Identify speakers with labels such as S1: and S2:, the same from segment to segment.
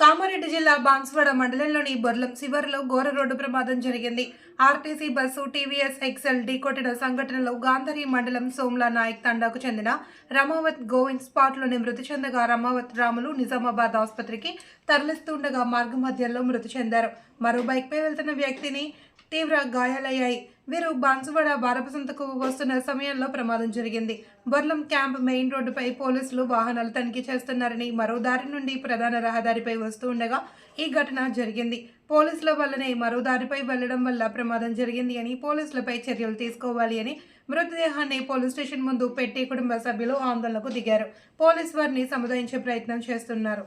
S1: కామారెడ్డి జిల్లా బాన్స్వాడ మండలంలోని బొర్లం శివర్లో ఘోర రోడ్డు ప్రమాదం జరిగింది. ఆర్టీసీ బస్సు టీవీఎస్ ఎక్సెల్ ఢీకొట్టిన సంఘటనలో గాంధరి మండలం సోమ్లా నాయక్ తండాకు చెందిన రమావత్ గోవింద్ స్పాట్లోనే మృతి చెందగా రమావత్ రాములు నిజామాబాద్ ఆసుపత్రికి తరలిస్తుండగా మార్గ మధ్యంలో మృతి చెందారు. మరో బైక్పై వెళ్తున్న వ్యక్తిని తీవ్ర గాయాలయ్యాయి. వీరు బాన్సువాడ బారపసంతకు వస్తున్న సమయంలో ప్రమాదం జరిగింది. బొర్లం క్యాంప్ మెయిన్ రోడ్డుపై పోలీసులు వాహనాలు తనిఖీ చేస్తున్నారని మరో దారి నుండి ప్రధాన రహదారిపై వస్తూ ఉండగా ఈ ఘటన జరిగింది. పోలీసుల వల్లనే మరో దారిపై వెళ్ళడం వల్ల ప్రమాదం జరిగింది అని పోలీసులపై చర్యలు తీసుకోవాలి అని మృతదేహాన్ని పోలీస్ స్టేషన్ ముందు పెట్టి కుటుంబ సభ్యులు ఆందోళనకు దిగారు. పోలీసు వారిని సముదాయించే ప్రయత్నం చేస్తున్నారు.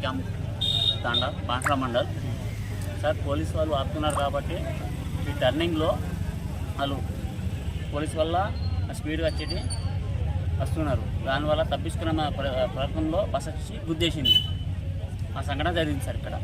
S2: Camp Tanda Bansa mandal. Sir police వాళ్ళు ఆపుతున్నారు కాబట్టి ఈ టర్నింగ్లో వాళ్ళు పోలీస్ వల్ల స్పీడ్గా వచ్చేటి వస్తున్నారు. దానివల్ల తప్పించుకున్న ప్ర- ప్రయత్నంలో బస్ వచ్చి గుద్దేసింది. ఆ సంఘటన జరిగింది సార్ ఇక్కడ.